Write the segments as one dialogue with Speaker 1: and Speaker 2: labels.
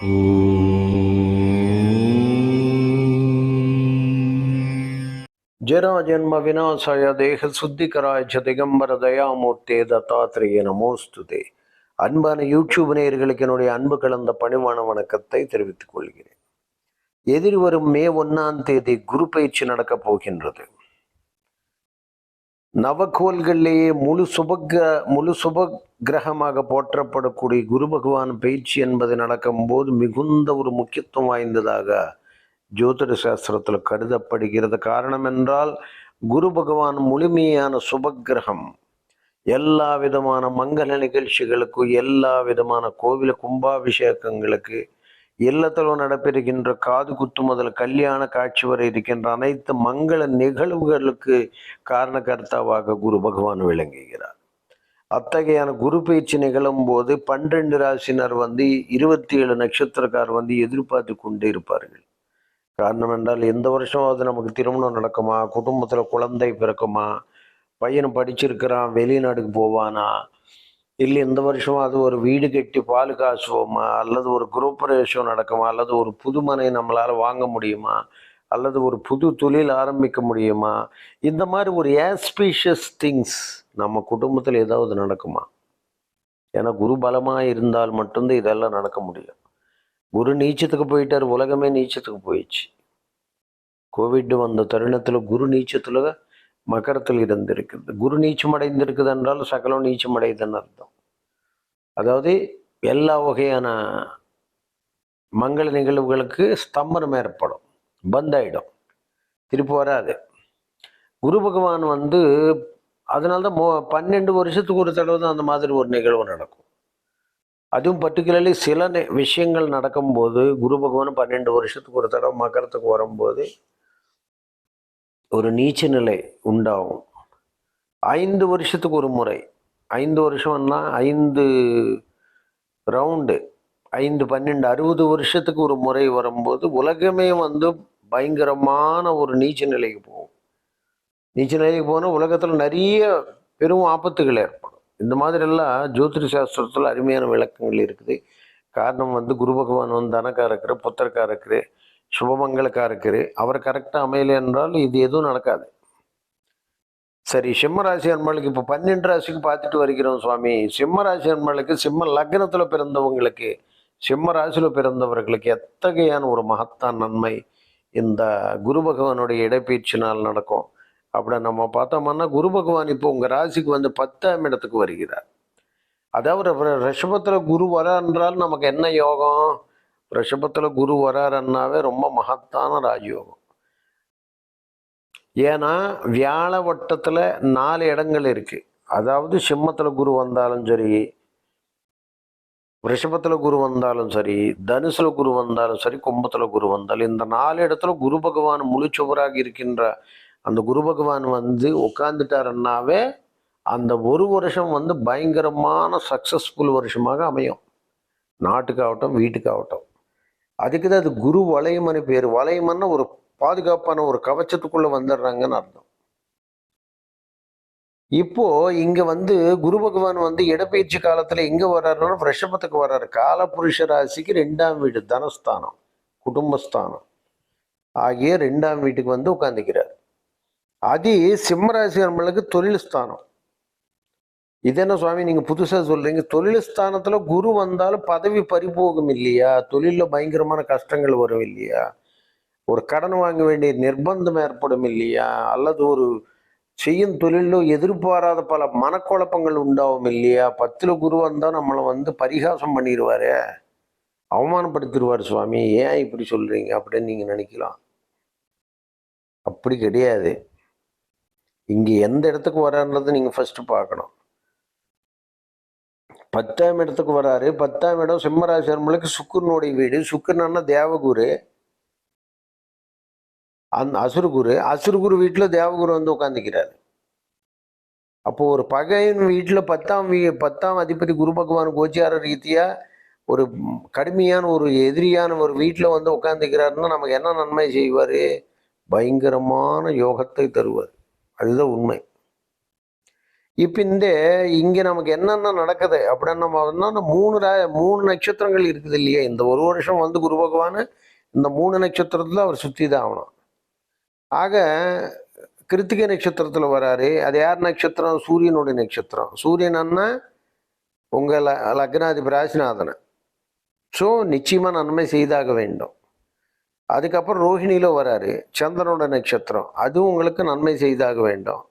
Speaker 1: ஜராஜன்ம விநாசாய தேக சுத்திகராஜ திகம்பர தயாமூர்த்தே தத்தாத்திரேய நமோஸ்துதே. அன்பான யூடியூப் நேயர்களுக்கு என்னுடைய அன்பு கலந்த பணிவான வணக்கத்தை தெரிவித்துக் கொள்கிறேன். எதிர்வரும் மே ஒன்னாம் தேதி குரு பயிற்சி நடக்கப் போகின்றது. நவக்கோள்களிலேயே முழு சுபக முழு சுப கிரகமாக போற்றப்படக்கூடிய குரு பகவான் பயிற்சி என்பது நடக்கும்போது மிகுந்த ஒரு முக்கியத்துவம் வாய்ந்ததாக ஜோதிட சாஸ்திரத்தில் கருதப்படுகிறது. காரணம் என்றால் குரு பகவான் முழுமையான சுபக்கிரகம் எல்லா விதமான மங்கள நிகழ்ச்சிகளுக்கும் எல்லா விதமான கோவில கும்பாபிஷேகங்களுக்கு இல்லத்தளவு நடைபெறுகின்ற காது குத்து முதல் கல்யாண காட்சி வரை இருக்கின்ற அனைத்து மங்கள நிகழ்வுகளுக்கு காரணகர்த்தாவாக குரு பகவான் விளங்குகிறார். அத்தகையான குரு பயிற்சி நிகழும் போது பன்னிரண்டு ராசினர் வந்து இருபத்தி ஏழு நட்சத்திரக்கார் வந்து எதிர்பார்த்து கொண்டே இருப்பார்கள். காரணம் என்றால் எந்த வருஷமாவது நமக்கு திருமணம் நடக்குமா? குடும்பத்தில் குழந்தை பிறக்குமா? பையன் படிச்சிருக்கிறான் வெளிநாட்டுக்கு போவானா? இல்லை இந்த வருஷம் அது ஒரு வீடு கட்டி பால் காசுவோமா அல்லது ஒரு குரூப்பரேஷன் நடக்குமா? அல்லது ஒரு புதுமனை நம்மளால் வாங்க முடியுமா? அல்லது ஒரு புது தொழில் ஆரம்பிக்க முடியுமா? இந்த மாதிரி ஒரு ஏஸ்பீஷியஸ் திங்ஸ் நம்ம குடும்பத்தில் ஏதாவது நடக்குமா? ஏன்னா குரு பலமாக இருந்தால் மட்டும்தான் இதெல்லாம் நடக்க முடியும். குரு நீச்சத்துக்கு போயிட்டார் உலகமே நீச்சத்துக்கு போயிடுச்சு. கோவிட் வந்த தருணத்தில் குரு நீச்சத்தில் மகரத்தில் இருந்திருக்குது குரு நீச்சம் அடைந்திருக்குது என்றால் சகலம் நீச்சம் அடையுதுன்னு அர்த்தம். அதாவது எல்லா வகையான மங்கள நிகழ்வுகளுக்கு ஸ்தம்பனம் ஏற்படும். பந்தாயிடும். திருப்பி வராது. குரு பகவான் வந்து அதனால தான் மோ பன்னெண்டு வருஷத்துக்கு ஒரு தடவை தான் அந்த மாதிரி ஒரு நிகழ்வு நடக்கும். அதுவும் பர்டிகுலர்லி சில விஷயங்கள் நடக்கும்போது குரு பகவான் பன்னெண்டு வருஷத்துக்கு ஒரு தடவை மகரத்துக்கு வரும்போது ஒரு நீச்ச நிலை உண்டாகும். ஐந்து வருஷத்துக்கு ஒரு முறை. ஐந்து வருஷம்னா ஐந்து ரவுண்டு ஐந்து பன்னெண்டு அறுபது வருஷத்துக்கு ஒரு முறை வரும்போது உலகமே வந்து பயங்கரமான ஒரு நீச்ச நிலைக்கு போகும். நீச்ச நிலைக்கு போனால் உலகத்தில் நிறைய பெரும் ஆபத்துகள் ஏற்படும். இந்த மாதிரிலாம் ஜோதிட சாஸ்திரத்தில் அருமையான விளக்கங்கள் இருக்குது. காரணம் வந்து குரு பகவான் வந்து தனக்காரக்கரு புத்தர்காரக்கரு சுபமங்கலக்காரக்கரு அவர் கரெக்டாக அமையலை என்றால் இது எதுவும் நடக்காது. சரி சிம்ம ராசி இப்போ பன்னெண்டு ராசிக்கு பார்த்துட்டு வருகிறோம் சுவாமி. சிம்ம ராசி சிம்ம லக்னத்தில் பிறந்தவங்களுக்கு சிம்ம ராசியில் பிறந்தவர்களுக்கு எத்தகையான ஒரு மகத்தான் நன்மை இந்த குரு பகவானுடைய இடைப்பயிற்சினால் நடக்கும்? அப்படி நம்ம பார்த்தோம்னா குரு பகவான் இப்போ உங்கள் ராசிக்கு வந்து பத்தாம் இடத்துக்கு வருகிறார். அதாவது ரிஷபத்தில் குரு வரான்றால் நமக்கு என்ன யோகம்? ரிஷபத்தில் குரு வராருன்னாவே ரொம்ப மகத்தான ராஜயோகம். ஏன்னா வியாழ வட்டத்தில் நாலு இடங்கள் இருக்குது அதாவது சிம்மத்தில் குரு வந்தாலும் சரி ரிஷபத்தில் குரு வந்தாலும் சரி தனுசில் குரு வந்தாலும் சரி கும்பத்தில் குரு வந்தாலும் இந்த நாலு இடத்துல குரு பகவான் முழுச்சுவராக இருக்கின்ற அந்த குரு பகவான் வந்து உட்காந்துட்டாருன்னாவே அந்த ஒரு வருஷம் வந்து பயங்கரமான சக்ஸஸ்ஃபுல் வருஷமாக அமையும். நாட்டுக்காகட்டும் வீட்டுக்காகட்டும். அதுக்கு தான் அது குரு வளையமனு பேர். வளையமன்னா ஒரு பாதுகாப்பான ஒரு கவச்சத்துக்குள்ள வந்துடுறாங்கன்னு அர்த்தம். இப்போ இங்க வந்து குரு பகவான் வந்து இடப்பெயர்ச்சி காலத்துல எங்க வர்றாருன்னா ரிஷபத்துக்கு வர்றாரு. காலபுருஷ ராசிக்கு ரெண்டாம் வீடு தனஸ்தானம் குடும்பஸ்தானம். ஆகிய ரெண்டாம் வீட்டுக்கு வந்து உட்காந்துக்கிறார் அது சிம்மராசி நம்மளுக்கு தொழில் ஸ்தானம். இது என்ன சுவாமி நீங்க புதுசா சொல்றீங்க. தொழில் ஸ்தானத்துல குரு வந்தாலும் பதவி பறிபோகும் இல்லையா? தொழில பயங்கரமான கஷ்டங்கள் வரும் இல்லையா? ஒரு கடன் வாங்க வேண்டிய நிர்பந்தம் ஏற்படும் இல்லையா? அல்லது ஒரு செய்யும் தொழிலும் எதிர்பாராத பல மனக்குழப்பங்கள் உண்டாகும் இல்லையா? பத்துல குரு வந்தா நம்மளை வந்து பரிகாசம் பண்ணிடுவாரு அவமானப்படுத்திடுவார் சுவாமி. ஏன் இப்படி சொல்றீங்க? அப்படின்னு நீங்க நினைக்கலாம். அப்படி கிடையாது. இங்க எந்த இடத்துக்கு வரான்றதை நீங்க ஃபர்ஸ்ட் பார்க்கணும். பத்தாம் இடத்துக்கு வராரு. பத்தாம் இடம் சிம்மராசி நம்மளுக்கு சுக்கரனுடைய வீடு. சுக்கரனா தேவகுரு. அந்த அசுரகுரு. அசுரகுரு வீட்டில் தேவகுரு வந்து உட்காந்துக்கிறாரு அப்போ ஒரு பகையின் வீட்டில் பத்தாம் வீ பத்தாம் அதிபதி குரு பகவான் கோச்சார ரீதியா ஒரு கடுமையான ஒரு எதிரியான ஒரு வீட்டில் வந்து உட்காந்துக்கிறாருன்னா நமக்கு என்ன நன்மை செய்வார்? பயங்கரமான யோகத்தை தருவார். அதுதான் உண்மை. இப்போ இந்த இங்கே நமக்கு என்னென்ன நடக்குது அப்படின்னு நம்ம வந்து மூணு ரா- மூணு நட்சத்திரங்கள் இருக்குது இல்லையா? இந்த ஒரு வருஷம் வந்து குரு பகவான் இந்த மூணு நட்சத்திரத்தில் அவர் சுற்றி தான் ஆகணும். ஆக கிருத்திகை நட்சத்திரத்தில் வராரு. அது யார் நட்சத்திரம்? சூரியனுடைய நட்சத்திரம். சூரியன் அண்ணா உங்கள் ல லக்னாதிபதி ராசிநாதனை. ஸோ நிச்சயமாக நன்மை செய்தாக வேண்டும். அதுக்கப்புறம் ரோஹிணியில் வராரு. சந்திரனோட நட்சத்திரம். அதுவும் உங்களுக்கு நன்மை செய்தாக வேண்டும்.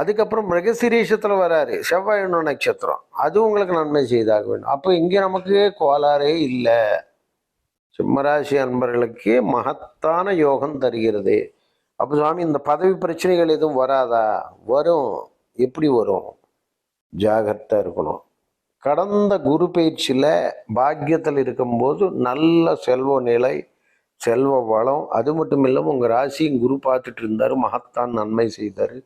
Speaker 1: அதுக்கப்புறம் மிருகசிரீஷத்தில் வராரு செவ்வாயோட நட்சத்திரம். அது உங்களுக்கு நன்மை செய்தாக வேண்டும். அப்போ இங்கே நமக்கு கோளாறே இல்லை. சிம்மராசி அன்பர்களுக்கு மகத்தான யோகம் தருகிறது. அப்போ சுவாமி இந்த பதவி பிரச்சனைகள் எதுவும் வராதா? வரும். எப்படி வரும்? ஜாகிரதா இருக்கணும். கடந்த குரு பயிற்சியில் பாக்கியத்தில் இருக்கும்போது நல்ல செல்வ நிலை செல்வ வளம் அது மட்டும் இல்லாமல் உங்கள் ராசியும் குரு பார்த்துட்டு இருந்தார் மகத்தான் நன்மை செய்தார்.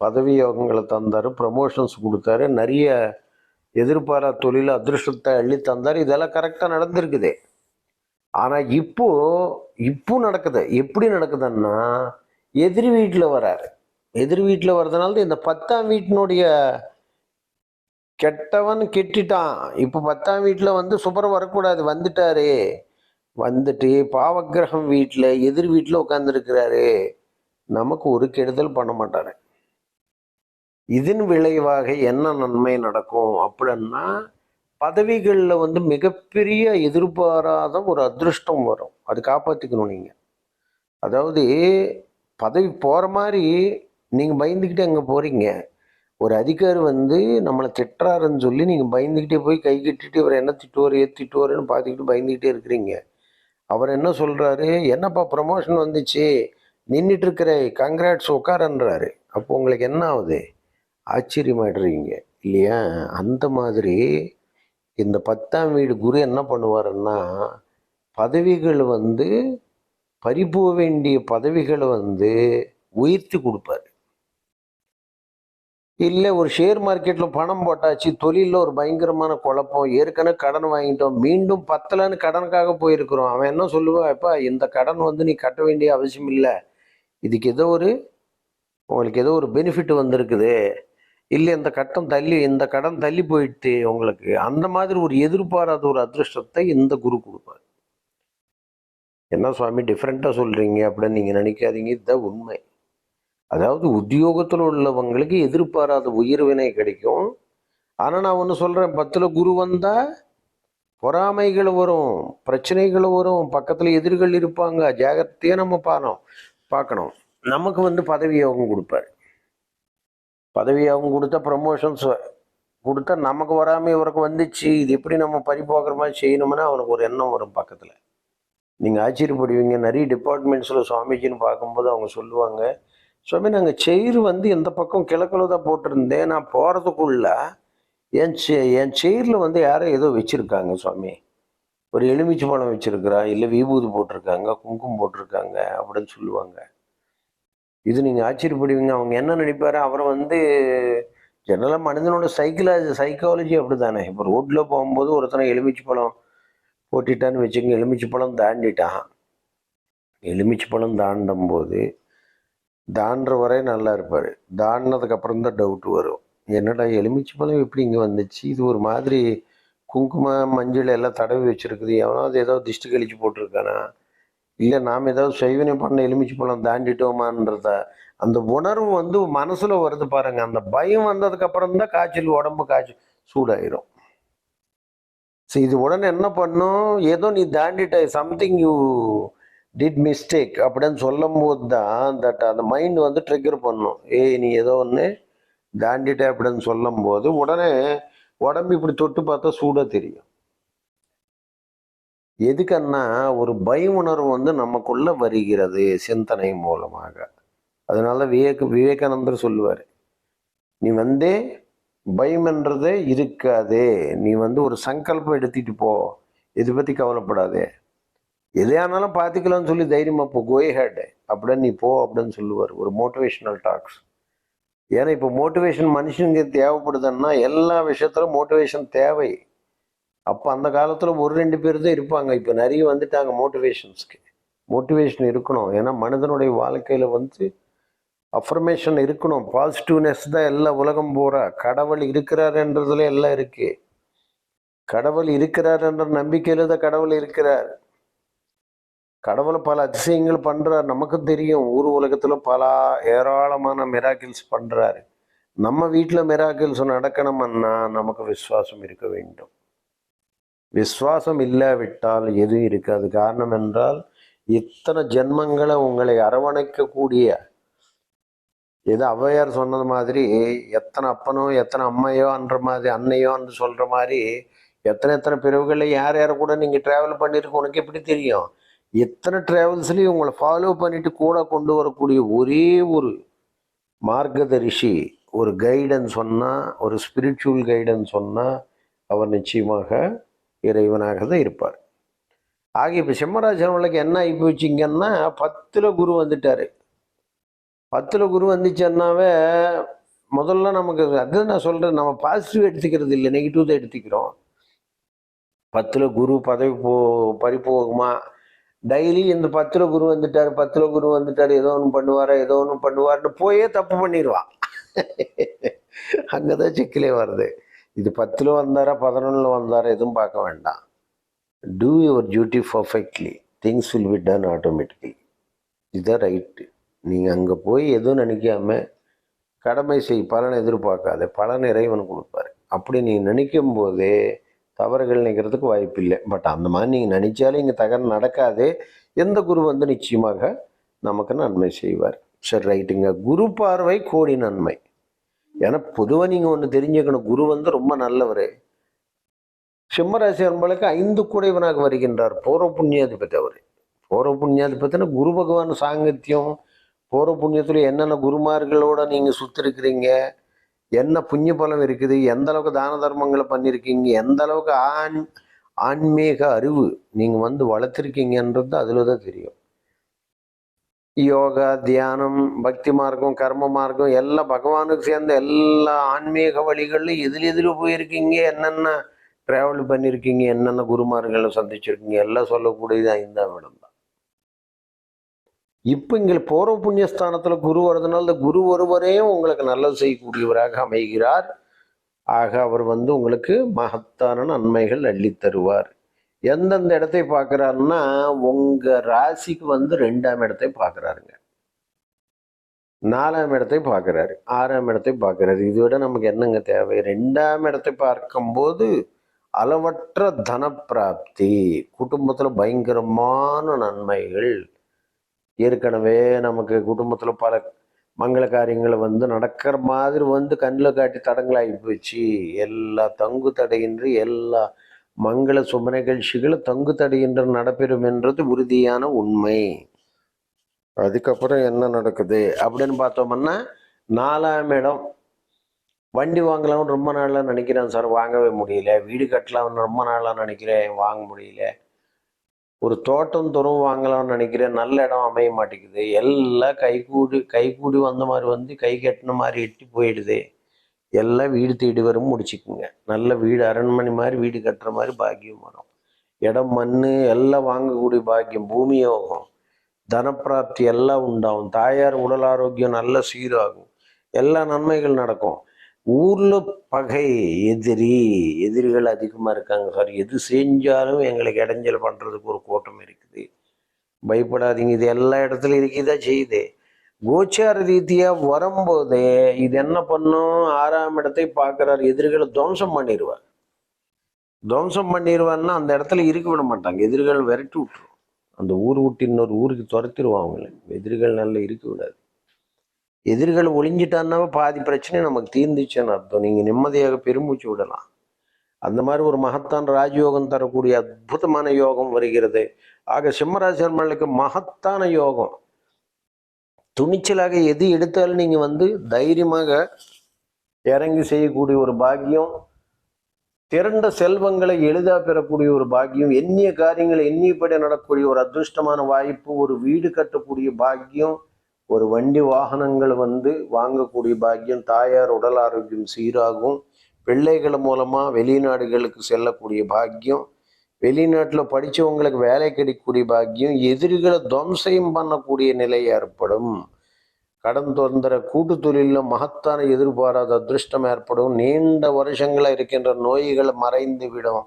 Speaker 1: பதவி யோகங்களை தந்தார் ப்ரமோஷன்ஸ் கொடுத்தாரு நிறைய எதிர்பாரா தொழில் அதிர்ஷ்டத்தை அள்ளி தந்தார். இதெல்லாம் கரெக்டாக நடந்திருக்குது. ஆனால் இப்போ இப்போ நடக்குது. எப்படி நடக்குதுன்னா எதிர் வீட்டில் வராரு. எதிர் வீட்டில் வர்றதுனால தான் இந்த பத்தாம் வீட்டினுடைய கெட்டவன் கெட்டிட்டான். இப்போ பத்தாம் வீட்டில் வந்து சுபர் வரக்கூடாது. வந்துட்டாரு. வந்துட்டு பாவக்கிரகம் வீட்டில் எதிர் வீட்டில் உட்காந்துருக்கிறாரு நமக்கு ஒரு கெடுதல் பண்ண மாட்டாரு. இதன் விளைவாக என்ன நன்மை நடக்கும் அப்படின்னா பதவிகளில் வந்து மிகப்பெரிய எதிர்பாராத ஒரு அதிருஷ்டம் வரும். அது காப்பாற்றிக்கணும் நீங்கள் அதாவது பதவி போகிற மாதிரி நீங்கள் பயந்துக்கிட்டே அங்கே போகிறீங்க ஒரு அதிகாரி வந்து நம்மளை திட்டுறாருன்னு சொல்லி நீங்கள் பயந்துக்கிட்டே போய் கை கட்டிட்டு இவர் என்ன திட்டுவார் ஏ திட்டுவாருன்னு பார்த்துக்கிட்டு பயந்துக்கிட்டே இருக்கிறீங்க. அவர் என்ன சொல்கிறாரு என்னப்பா ப்ரமோஷன் வந்துச்சு. நின்றுட்டு இருக்கிற. கங்க்ராட்ஸ் உட்காரன்றாரு. அப்போ உங்களுக்கு என்ன ஆகுது? ஆச்சரியமாயிடுறீங்க. இல்லையா? அந்த மாதிரி இந்த பத்தாம் வீடு குரு என்ன பண்ணுவாருன்னா பதவிகள் வந்து பறிபோக வேண்டிய பதவிகளை வந்து உயர்த்தி கொடுப்பாரு. இல்லை ஒரு ஷேர் மார்க்கெட்டில் பணம் போட்டாச்சு தொழிலில் ஒரு பயங்கரமான குழப்பம் ஏற்கனவே கடன் வாங்கிட்டோம் மீண்டும் பத்தலைன்னு கடனுக்காக போயிருக்கிறோம். அவன் என்ன சொல்லுவான் இப்போ இந்த கடன் வந்து நீ கட்ட வேண்டிய அவசியம் இல்லை. இதுக்கு ஏதோ ஒரு உங்களுக்கு ஏதோ ஒரு பெனிஃபிட் வந்திருக்குது. இல்லை இந்த கட்டம் தள்ளி இந்த கடன் தள்ளி போயிட்டு உங்களுக்கு. அந்த மாதிரி ஒரு எதிர்பாராத ஒரு அதிர்ஷ்டத்தை இந்த குரு கொடுப்பார். என்ன சுவாமி டிஃப்ரெண்ட்டாக சொல்கிறீங்க அப்படின்னு நீங்கள் நினைக்காதீங்க. இதுதான் உண்மை. அதாவது உத்தியோகத்தில் உள்ளவங்களுக்கு எதிர்பாராத உயர்வினை கிடைக்கும். ஆனால் நான் ஒன்று சொல்கிறேன் பத்தில் குரு வந்தால் பொறாமைகள் வரும் பிரச்சனைகள் வரும். பக்கத்தில் எதிர்கள் இருப்பாங்க. ஜாகிரதையாக நம்ம பாரம் பார்க்கணும் நமக்கு வந்து பதவி யோகம் கொடுப்பாரு. பதவி அவங்க கொடுத்த ப்ரமோஷன்ஸ் கொடுத்தா நமக்கு வராமல் இவருக்கு வந்துச்சு. இது எப்படி நம்ம பறிபோகிற மாதிரி செய்யணும்னா அவனுக்கு ஒரு எண்ணம் வரும் பக்கத்தில். நீங்கள் ஆச்சரியப்படுவீங்க. நிறைய டிபார்ட்மெண்ட்ஸில் சுவாமிஜின்னு பார்க்கும்போது அவங்க சொல்லுவாங்க சுவாமி நாங்கள் செயிறு வந்து எந்த பக்கம் கிழக்கில் தான் போட்டிருந்தேன். நான் போகிறதுக்குள்ள என் செ என் செயிரில் வந்து யாரோ ஏதோ வச்சுருக்காங்க சுவாமி. ஒரு எலுமிச்சை பழம் வச்சுருக்கிறா. இல்லை விபூதி போட்டிருக்காங்க குங்குமம் போட்டிருக்காங்க அப்படின்னு சொல்லுவாங்க. இது நீங்கள் ஆச்சரியப்படுவீங்க. அவங்க என்ன நினைப்பாரு? அவரை வந்து ஜெனரலாக மனிதனோட சைக்கிளாஜி சைக்காலஜி அப்படி தானே இப்போ ரோட்டில் போகும்போது ஒருத்தனை எலுமிச்சை பழம் போட்டிட்டான்னு வச்சுக்கோங்க. எலுமிச்சை பழம் தாண்டிட்டான் எலுமிச்சை பழம் தாண்டும் போது தாண்டுற வரை நல்லா இருப்பார். தாண்டினதுக்கு அப்புறம் தான் டவுட் வரும். என்னடா எலுமிச்சை பழம் எப்படி இங்கே வந்துச்சு? இது ஒரு மாதிரி குங்குமம் மஞ்சள் எல்லாம் தடவி வச்சிருக்குது. எவனோ அது ஏதோ திஷ்டி கழிச்சு போட்டிருக்கானா? இல்லை நாம் ஏதாவது செய்வினை பண்ண எலுமிச்சை பழம் தாண்டிட்டோமான்றத அந்த உணர்வு வந்து மனசில் வருது பாருங்க. அந்த பயம் வந்ததுக்கப்புறம் தான் காய்ச்சல் உடம்பு காய்ச்சல் சூடாயிரும். ஸோ இது உடனே என்ன பண்ணும்? ஏதோ நீ தாண்டிட்ட சம்திங் யூ டிட் மிஸ்டேக் அப்படின்னு சொல்லும் போது தான் தட் அந்த மைண்ட் வந்து ட்ரிகர் பண்ணும். ஏய் நீ ஏதோ ஒன்று தாண்டிட்ட அப்படின்னு சொல்லும் போது உடனே உடம்பு இப்படி தொட்டு பார்த்தா சூடாக தெரியும். எதுக்கன்னா ஒரு பய உணர்வு வந்து நமக்குள்ள வருகிறது சிந்தனை மூலமாக. அதனால விவேக விவேகானந்தர் சொல்லுவார் நீ வந்து பயம்ன்றதே இருக்காதே. நீ வந்து ஒரு சங்கல்பம் எடுத்துட்டு போ. இதை பற்றி கவலைப்படாதே. எதையானாலும் பார்த்துக்கலாம்னு சொல்லி தைரியமாக போ. கோய் ஹேட் அப்படின்னு நீ போ அப்படின்னு சொல்லுவார். ஒரு மோட்டிவேஷனல் டாக்ஸ் ஏன்னா இப்போ மோட்டிவேஷன் மனுஷனுக்கு தேவைப்படுதுன்னா எல்லா விஷயத்திலும் மோட்டிவேஷன் தேவை. அப்போ அந்த காலத்தில் ஒரு ரெண்டு பேர் தான் இருப்பாங்க. இப்போ நிறைய வந்துட்டாங்க மோட்டிவேஷன்ஸ்க்கு மோட்டிவேஷன் இருக்கணும். ஏன்னா மனிதனுடைய வாழ்க்கையில் வந்து அஃபர்மேஷன் இருக்கணும். பாசிட்டிவ்னஸ் தான் எல்லா உலகம் பூரா கடவுள் இருக்கிறாருன்றதுல எல்லாம் இருக்குது கடவுள் இருக்கிறார் என்ற தான் கடவுள் இருக்கிறார். கடவுளை பல அதிசயங்கள் பண்ணுறார் நமக்கு தெரியும். ஊர் உலகத்தில் பல ஏராளமான மிராக்கிள்ஸ் பண்ணுறாரு நம்ம வீட்டில் மிராக்கிள்ஸ் நடக்கணும்னா நமக்கு விசுவாசம் இருக்க வேண்டும். விசுவாசம் இல்லாவிட்டால் எது இருக்காது. காரணம் என்றால் இத்தனை ஜென்மங்களை உங்களை அரவணைக்கக்கூடிய ஏதோ ஔவையார் சொன்னது மாதிரி எத்தனை அப்பனோ எத்தனை அம்மையோன்ற மாதிரி அன்னையோன்னு சொல்கிற மாதிரி எத்தனை எத்தனை பிரிவுகளில் யார் யார் கூட நீங்கள் ட்ராவல் பண்ணியிருக்க உனக்கு எப்படி தெரியும்? எத்தனை ட்ராவல்ஸ்லையும் உங்களை ஃபாலோ பண்ணிட்டு கூட கொண்டு வரக்கூடிய ஒரே ஒரு மார்க்கதரிசி ஒரு கைடன் சொன்னால் ஒரு ஸ்பிரிச்சுவல் கைடன் சொன்னால் அவர் நிச்சயமாக இறைவனாக தான் இருப்பார். ஆகிய இப்போ சிம்மராஜனவளுக்கு என்ன ஆகி போச்சுங்கன்னா பத்தில் குரு வந்துட்டார். பத்தில் குரு வந்துச்சுன்னாவே முதல்ல நமக்கு அதுதான் நான் சொல்கிறேன் நம்ம பாசிட்டிவ் எடுத்துக்கிறது இல்லை நெகட்டிவ் தான் எடுத்துக்கிறோம். பத்தில் குரு பதவி போ பறி போகுமா டெய்லி இந்த பத்தில் குரு வந்துட்டார் பத்தில் குரு வந்துட்டார் ஏதோ ஒன்று பண்ணுவாரா ஏதோ ஒன்று பண்ணுவார்னு போயே தப்பு பண்ணிடுவான் அங்கே தான் சிக்கலே வருது. இது பத்தில் வந்தாரா பதினொன்றில் வந்தாரா எதுவும் பார்க்க வேண்டாம். Do your duty perfectly things will be done automatically இதுதான் ரைட்டு நீங்கள் அங்கே போய் எதுவும் நினைக்காம கடமை செய் பலனை எதிர்பார்க்காத. பலன் இறைவன் கொடுப்பாரு. அப்படி நீங்கள் நினைக்கும் போதே தவறுகள் நினைக்கிறதுக்கு வாய்ப்பு இல்லை. பட் அந்த மாதிரி நீங்கள் நினைச்சாலும் இங்கே தகரம் நடக்காது. எந்த குரு வந்து நிச்சயமாக நமக்கு நன்மை செய்வார். சரி ரைட்டுங்க குரு பார்வை கோடி நன்மை. ஏன்னா பொதுவாக நீங்கள் ஒன்று தெரிஞ்சுக்கணும். குரு வந்து ரொம்ப நல்லவர். சிம்மராசி அன்பளுக்கு ஐந்து குடைவனாக வருகின்றார். பூர்வ புண்ணியாதிபதி அவர். பூர்வ புண்ணியாதிபத்தினா குரு பகவான் சாங்கத்தியம் பூர்வ புண்ணியத்தில் என்னென்ன குருமார்களோட நீங்கள் சுத்திருக்கிறீங்க? என்ன புண்ணிய பலம் இருக்குது? எந்த அளவுக்கு தான தர்மங்களை பண்ணியிருக்கீங்க எந்த அளவுக்கு ஆண் ஆன்மீக அறிவு நீங்கள் வந்து வளர்த்துருக்கீங்கன்றது அதில் தான் தெரியும். யோகா தியானம் பக்தி மார்க்கம் கர்ம மார்க்கம் எல்லாம் பகவானுக்கு சேர்ந்த எல்லா ஆன்மீக வழிகளிலும் எதில் எதில் போயிருக்கீங்க? என்னென்ன ட்ராவல் பண்ணியிருக்கீங்க என்னென்ன குருமார்களை சந்திச்சிருக்கீங்க? எல்லாம் சொல்லக்கூடியது ஐந்தாம் இடம் தான். இப்போ இங்கே பூர்வ புண்ணியஸ்தானத்தில் குரு வரதுனால இந்த குரு ஒருவரையும் உங்களுக்கு நல்லது செய்யக்கூடியவராக அமைகிறார். ஆக அவர் வந்து உங்களுக்கு மகத்தான நன்மைகள் அள்ளித்தருவார் எந்தெந்த இடத்தை பார்க்குறாருன்னா உங்கள் ராசிக்கு வந்து ரெண்டாம் இடத்தை பார்க்குறாருங்க. நாலாம் இடத்தை பார்க்குறாரு. ஆறாம் இடத்தை பார்க்குறாரு. இதை விட நமக்கு என்னங்க தேவை? ரெண்டாம் இடத்தை பார்க்கும்போது அளவற்ற தனப்பிராப்தி குடும்பத்தில் பயங்கரமான நன்மைகள் ஏற்கனவே நமக்கு குடும்பத்தில் பல மங்கள காரியங்களை வந்து நடக்கிற மாதிரி வந்து கண்ணில் காட்டி தடங்களாகி போச்சு. எல்லா தங்கு தடையின்றி எல்லா மங்கள சுப நிகழ்ச்சிகள் தங்கு தடையின்றி நடைபெறும் என்றது உறுதியான உண்மை. அதுக்கப்புறம் என்ன நடக்குது? அப்படின்னு பார்த்தோம்னா நாலாம் இடம். வண்டி வாங்கலாம்னு ரொம்ப நாளாக நினைக்கிறேன் சார் வாங்கவே முடியல. வீடு கட்டலாம்னு ரொம்ப நாளாக நினைக்கிறேன் வாங்க முடியல. ஒரு தோட்டம் துறவு வாங்கலாம்னு நினைக்கிறேன். நல்ல இடம் அமைய மாட்டேங்குது. எல்லாம் கைகூடி கைகூடி வந்த மாதிரி வந்து கை கட்டின மாதிரி எட்டி போயிடுது. எல்லாம் வீடு தேடி வரும் முடிச்சுக்குங்க. நல்ல வீடு அரண்மனை மாதிரி வீடு கட்டுற மாதிரி பாக்கியம் வரும். இடம் மண் எல்லாம் வாங்கக்கூடிய பாக்கியம் பூமி யோகம் தனப்பிராப்தி எல்லாம் உண்டாகும். தாயார் உடல் ஆரோக்கியம் நல்ல சீராகும். எல்லா நன்மைகள் நடக்கும். ஊரில் பகை எதிரி எதிரிகள் அதிகமாக இருக்காங்க. சார் எது செஞ்சாலும் எங்களுக்கு இடைஞ்சல் பண்ணுறதுக்கு ஒரு கூட்டம் இருக்குது. பயப்படாதீங்க. இது எல்லா இடத்துலையும் இருக்குதா செய்யுது? கோச்சார ரீதியா வரும்போதே இது என்ன பண்ணும்? ஆறாம் இடத்தை பார்க்கிறார். எதிரிகளை துவம்சம் பண்ணிடுவார் துவம்சம் பண்ணிடுவான்னா அந்த இடத்துல இருக்க விட மாட்டாங்க. எதிரிகள் விரட்டி விட்டுரும். அந்த ஊர் விட்டு இன்னொரு ஊருக்கு துரத்திடுவான் அவங்கள. எதிரிகள் நல்லா இருக்க விடாது. எதிரிகள் ஒளிஞ்சிட்டான்னாவே பாதி பிரச்சனை நமக்கு தீர்ந்துச்சுன்னு அர்த்தம். நீங்கள் நிம்மதியாக பெருமூச்சு விடலாம். அந்த மாதிரி ஒரு மகத்தான் ராஜயோகம் தரக்கூடிய அற்புதமான யோகம் வருகிறது. ஆக சிம்மராசிரமர்களுக்கு மகத்தான யோகம். துணிச்சலாக எது எடுத்தாலும் நீங்கள் வந்து தைரியமாக இறங்கி செய்யக்கூடிய ஒரு பாக்கியம் திரண்ட செல்வங்களை எளிதாக பெறக்கூடிய ஒரு பாக்கியம் எண்ணிய காரியங்களை எண்ணியபடி நடக்கக்கூடிய ஒரு அதிர்ஷ்டமான வாய்ப்பு ஒரு வீடு கட்டக்கூடிய பாக்கியம் ஒரு வண்டி வாகனங்கள் வந்து வாங்கக்கூடிய பாக்கியம் தாயார் உடல் ஆரோக்கியம் சீராகும் பிள்ளைகள் மூலமாக வெளிநாடுகளுக்கு செல்லக்கூடிய பாக்கியம் வெளிநாட்டில் படித்தவங்களுக்கு வேலை கிடைக்கக்கூடிய பாக்கியம் எதிரிகளை துவம்சையும் பண்ணக்கூடிய நிலை ஏற்படும். கடன் தொந்தர கூட்டு தொழிலில் மகத்தான எதிர்பாராத அதிர்ஷ்டம் ஏற்படும். நீண்ட வருஷங்களாக இருக்கின்ற நோய்கள் மறைந்து விடும்.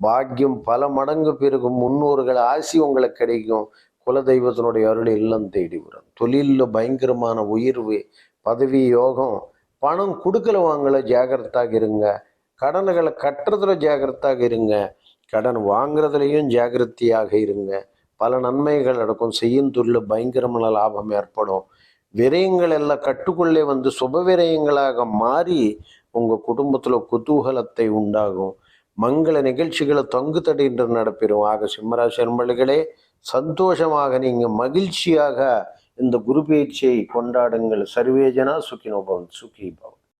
Speaker 1: பாக்கியம் பல மடங்கு பெருகும். முன்னோர்கள் ஆசி உங்களுக்கு கிடைக்கும். குலதெய்வத்தினுடைய அருள் இல்லம் தேடி வரும். தொழிலில் பயங்கரமான உயர்வு பதவி யோகம் பணம் கொடுக்கல வாங்கல ஜாகிரத்தாக இருங்க. கடன்களை கட்டுறதுல ஜாகிரத்தாக இருங்க. கடன் வாங்குறதுலையும் ஜாகிரதையாக இருங்க. பல நன்மைகள் நடக்கும். செய்யும் தொழில் பயங்கரமான லாபம் ஏற்படும். விரயங்கள் எல்லாம் கட்டுக்குள்ளே வந்து சுப விரயங்களாக மாறி உங்கள் குடும்பத்தில் குதூகலத்தை உண்டாகும். மங்கள நிகழ்ச்சிகளை தொங்கு தடையின்று நடப்பிடும் ஆக சிம்மராசி அன்பர்களே சந்தோஷமாக நீங்கள் மகிழ்ச்சியாக இந்த குரு பேச்சை கொண்டாடுங்கள். சர்வேஜனா சுக்கினோபவன் சுகி